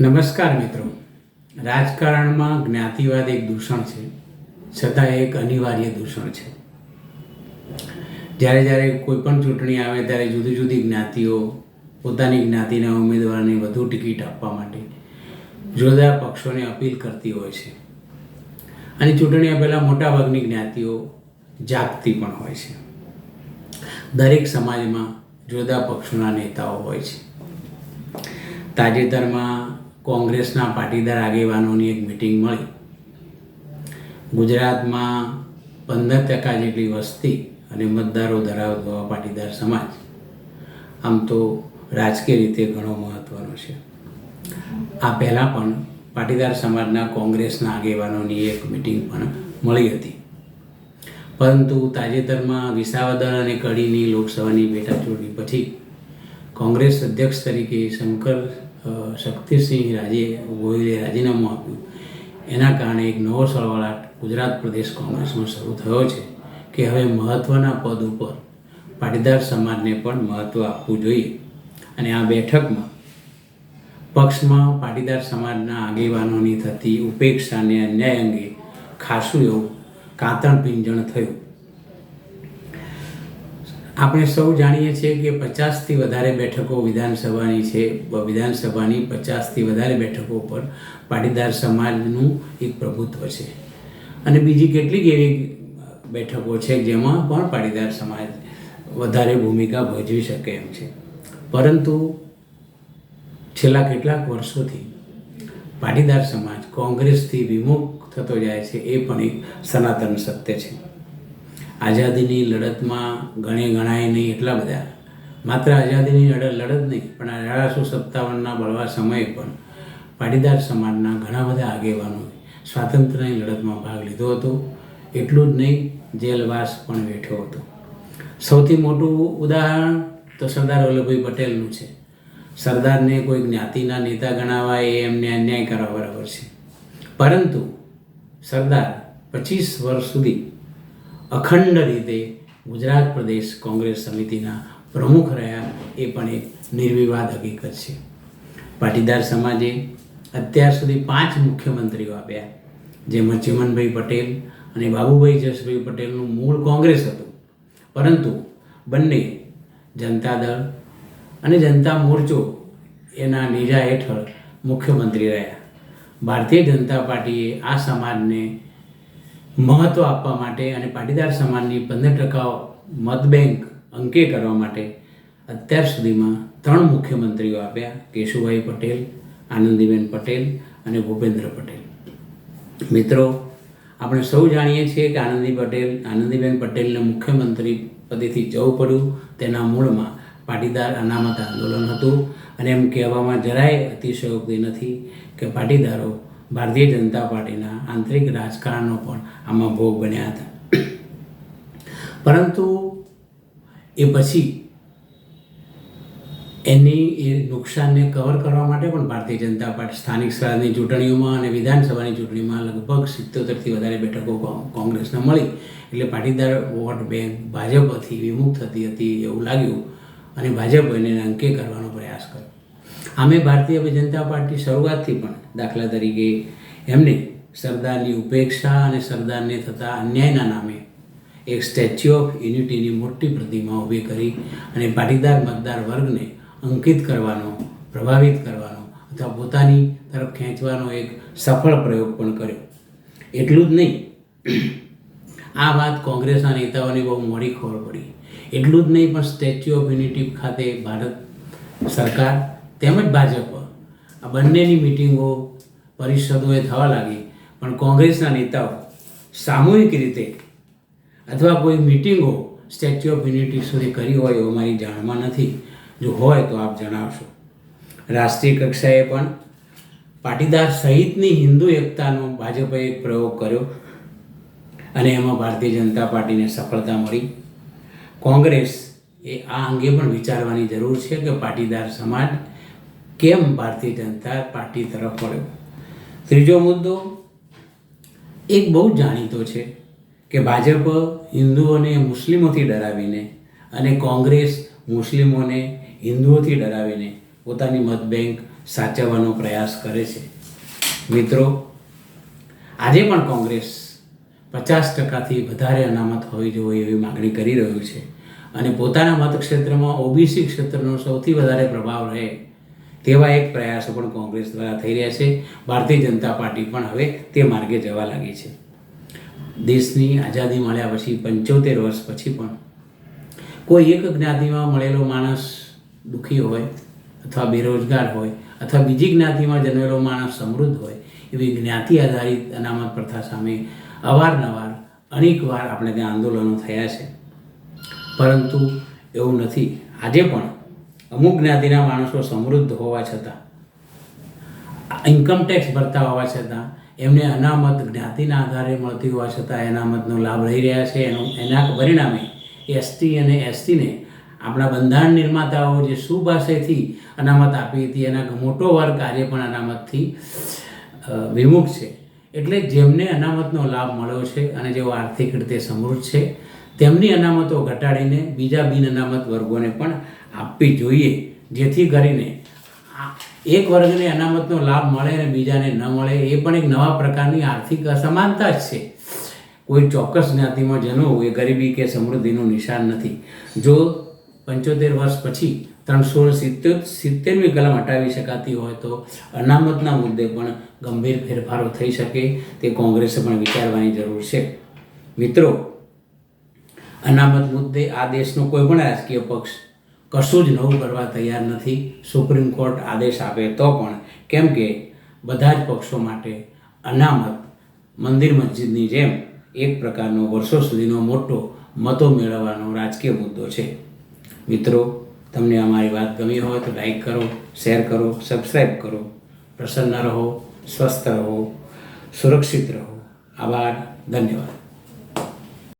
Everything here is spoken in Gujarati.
નમસ્કાર મિત્રો. રાજકારણમાં જ્ઞાતિવાદ એક દૂષણ છે, છતાં એક અનિવાર્ય દૂષણ છે. જ્યારે જ્યારે કોઈ પણ ચૂંટણી આવે ત્યારે જુદી જુદી જ્ઞાતિઓ પોતાની જ્ઞાતિના ઉમેદવારને વધુ ટિકિટ આપવા માટે જુદા પક્ષોને અપીલ કરતી હોય છે. અને ચૂંટણીઓ પહેલાં મોટાભાગની જ્ઞાતિઓ જાગતી પણ હોય છે. દરેક સમાજમાં જુદા પક્ષોના નેતાઓ હોય છે. તાજેતરમાં કોંગ્રેસના પાટીદાર આગેવાનોની એક મિટિંગ મળી. ગુજરાતમાં પંદર ટકા જેટલી વસ્તી અને મતદારો ધરાવતો પાટીદાર સમાજ, આમ તો રાજકીય રીતે ઘણો મહત્ત્વનો છે. આ પહેલાં પણ પાટીદાર સમાજના કોંગ્રેસના આગેવાનોની એક મિટિંગ પણ મળી હતી. પરંતુ તાજેતરમાં વિસાવદર અને કડીની લોકસભાની પેટાચૂંટણી પછી કોંગ્રેસ અધ્યક્ષ તરીકે શંકર શક્તિસિંહ રાજે ગોહિલે રાજીનામું આપ્યું. એના કારણે એક નવો સળવળાટ ગુજરાત પ્રદેશ કોંગ્રેસમાં શરૂ થયો છે કે હવે મહત્ત્વના પદ ઉપર પાટીદાર સમાજને પણ મહત્ત્વ આપવું જોઈએ. અને આ બેઠકમાં પક્ષમાં પાટીદાર સમાજના આગેવાનોની થતી ઉપેક્ષા અને અન્યાય અંગે ખાસું એવું કાતણ પિંજણ થયું. આપણે સૌ જાણીએ છીએ કે પચાસથી વધારે બેઠકો વિધાનસભાની છે. વિધાનસભાની પચાસથી વધારે બેઠકો પર પાટીદાર સમાજનું એક પ્રભુત્વ છે. અને બીજી કેટલીક એવી બેઠકો છે જેમાં પણ પાટીદાર સમાજ વધારે ભૂમિકા ભજવી શકે એમ છે. પરંતુ છેલ્લા કેટલાક વર્ષોથી પાટીદાર સમાજ કોંગ્રેસથી વિમુખ થતો જાય છે એ પણ એક સનાતન સત્ય છે. આઝાદીની લડતમાં ગણે ગણાય નહીં એટલા બધા. માત્ર આઝાદીની લડત લડત નહીં, પણ અઢારસો સત્તાવનના બળવા સમયે પણ પાટીદાર સમાજના ઘણા બધા આગેવાનોએ સ્વાતંત્ર્યની લડતમાં ભાગ લીધો હતો. એટલું જ નહીં, જેલવાસ પણ વેઠ્યો હતો. સૌથી મોટું ઉદાહરણ તો સરદાર વલ્લભભાઈ પટેલનું છે. સરદારને કોઈ જ્ઞાતિના નેતા ગણાવા એ એમને અન્યાય કરવા બરાબર છે. પરંતુ સરદાર પચીસ વર્ષ સુધી અખંડ રીતે ગુજરાત પ્રદેશ કોંગ્રેસ સમિતિના પ્રમુખ રહ્યા એ પણ એક નિર્વિવાદ હકીકત છે. પાટીદાર સમાજે અત્યાર સુધી પાંચ મુખ્યમંત્રીઓ આપ્યા, જેમાં ચિમનભાઈ પટેલ અને બાબુભાઈ જસભાઈ પટેલનું મૂળ કોંગ્રેસ હતું. પરંતુ બંને જનતા દળ અને જનતા મોરચો એના નેજા હેઠળ મુખ્યમંત્રી રહ્યા. ભારતીય જનતા પાર્ટીએ આ સમાજને મહત્ત્વ આપવા માટે અને પાટીદાર સમાજની પંદર ટકા મત બેંક અંકે કરવા માટે અત્યાર સુધીમાં ત્રણ મુખ્યમંત્રીઓ આપ્યા કેશુભાઈ પટેલ, આનંદીબેન પટેલ અને ભૂપેન્દ્ર પટેલ. મિત્રો, આપણે સૌ જાણીએ છીએ કે આનંદી પટેલ, આનંદીબેન પટેલને મુખ્યમંત્રી પદેથી જવું પડ્યું. તેના મૂળમાં પાટીદાર અનામત આંદોલન હતું અને એમ કહેવામાં જરાય અતિશયોક્તિ નથી કે પાટીદારો ભારતીય જનતા પાર્ટીના આંતરિક રાજકારણનો પણ આમાં ભોગ બન્યા હતા. પરંતુ એ પછી એની એ નુકસાનને કવર કરવા માટે પણ ભારતીય જનતા પાર્ટી સ્થાનિક સ્વરાજની ચૂંટણીઓમાં અને વિધાનસભાની ચૂંટણીમાં લગભગ સિત્તોતેરથી વધારે બેઠકો કોંગ્રેસને મળી. એટલે પાટીદાર વોટ બેંક ભાજપથી વિમુખ થતી હતી એવું લાગ્યું અને ભાજપ એને અંકે કરવાનો પ્રયાસ કર્યો. આમે ભારતીય જનતા પાર્ટી શરૂઆતથી પણ દાખલા તરીકે એમને સરદારની ઉપેક્ષા અને સરદારને થતા અન્યાયના નામે એક સ્ટેચ્યુ ઓફ યુનિટીની મોટી પ્રતિમા ઊભી કરી અને પાટીદાર મતદાર વર્ગને અંકિત કરવાનો, પ્રભાવિત કરવાનો અથવા પોતાની તરફ ખેંચવાનો એક સફળ પ્રયોગ પણ કર્યો. એટલું જ નહીં, આ વાત કોંગ્રેસના નેતાઓને બહુ મોડી ખબર પડી. એટલું જ નહીં પણ સ્ટેચ્યુ ઓફ યુનિટી ખાતે ભારત સરકાર તેમજ ભાજપ. આ બંનેની મિટિંગો પરિષદોએ થવા લાગી. પણ કોંગ્રેસના નેતાઓ સામૂહિક રીતે અથવા કોઈ મિટિંગો સ્ટેચ્યુ ઓફ યુનિટી સુધી કરી હોય એવું મારી જાણમાં નથી. જો હોય તો આપ જણાવશો. રાષ્ટ્રીય કક્ષાએ પણ પાટીદાર સહિતની હિન્દુ એકતાનો ભાજપે એક પ્રયોગ કર્યો અને એમાં ભારતીય જનતા પાર્ટીને સફળતા મળી. કોંગ્રેસ એ આ અંગે પણ વિચારવાની જરૂર છે કે પાટીદાર સમાજ કેમ ભારતીય જનતા પાર્ટી તરફ વળ્યો? ત્રીજો મુદ્દો, એક બહુ જાણીતો છે કે ભાજપ હિન્દુઓને મુસ્લિમોથી ડરાવીને અને કોંગ્રેસ મુસ્લિમોને હિન્દુઓથી ડરાવીને પોતાની મતબેંક સાચવવાનો પ્રયાસ કરે છે. મિત્રો, આજે પણ કોંગ્રેસ પચાસ ટકાથી વધારે અનામત હોવી જોઈએ એવી માગણી કરી રહ્યું છે અને પોતાના મતક્ષેત્રમાં ઓબીસી ક્ષેત્રનો સૌથી વધારે પ્રભાવ રહે તેવા એક પ્રયાસો પણ કોંગ્રેસ દ્વારા થઈ રહ્યા છે. ભારતીય જનતા પાર્ટી પણ હવે તે માર્ગે જવા લાગી છે. દેશની આઝાદી મળ્યા પછી પંચોતેર વર્ષ પછી પણ કોઈ એક જ્ઞાતિમાં મળેલો માણસ દુઃખી હોય અથવા બેરોજગાર હોય અથવા બીજી જ્ઞાતિમાં જન્મેલો માણસ સમૃદ્ધ હોય એવી જ્ઞાતિ આધારિત અનામત પ્રથા સામે અવારનવાર અનેકવાર આપણે ત્યાં આંદોલનો થયા છે. પરંતુ એવું નથી. આજે પણ અમુક જ્ઞાતિના માણસો સમૃદ્ધ હોવા છતાં ઇન્કમ ટેક્સ ભરતા હોવા છતાં, એમને અનામત જ્ઞાતિના આધારે મળતી હોવા છતાં અનામતનો લાભ લઈ રહ્યા છે. એનું, એના પરિણામે એસટી અને એસટીને આપણા બંધારણ નિર્માતાઓ જે સુભાષેથી અનામત આપી હતી, એના મોટો વર્ગ કાર્ય પણ અનામતથી વિમુખ છે. એટલે જેમને અનામતનો લાભ મળ્યો છે અને જેઓ આર્થિક રીતે સમૃદ્ધ છે, તેમની અનામતો ઘટાડીને બીજા બિન અનામત વર્ગોને પણ આપવી જોઈએ, જેથી કરીને એક વર્ગને અનામતનો લાભ મળે અને બીજાને ન મળે, એ પણ એક નવા પ્રકારની આર્થિક અસમાનતા જ છે. કોઈ ચોક્કસ જ્ઞાતિમાં જન્મવું એ ગરીબી કે સમૃદ્ધિનું નિશાન નથી. જો પંચોતેર વર્ષ પછી ત્રણસો સિત્તેર, સિત્તેરમી કલમ હટાવી શકાતી હોય તો અનામતના મુદ્દે પણ ગંભીર ફેરફારો થઈ શકે, તે કોંગ્રેસે પણ વિચારવાની જરૂર છે. મિત્રો, અનામત મુદ્દે આ દેશનો કોઈ પણ રાજકીય પક્ષ કશું જ નવું કરવા તૈયાર નથી. સુપ્રીમ કોર્ટ આદેશ આપે તો પણ કેમ કે બધા જ પક્ષો માટે અનામત મંદિર મસ્જિદની જેમ એક પ્રકારનો વર્ષો સુધીનો મોટો મતો મેળવવાનો રાજકીય મુદ્દો છે. મિત્રો, તમને અમારી વાત ગમી હોય તો લાઈક કરો શેર કરો સબસ્ક્રાઈબ કરો. પ્રસન્ન રહો, સ્વસ્થ રહો, સુરક્ષિત રહો. આભાર, ધન્યવાદ.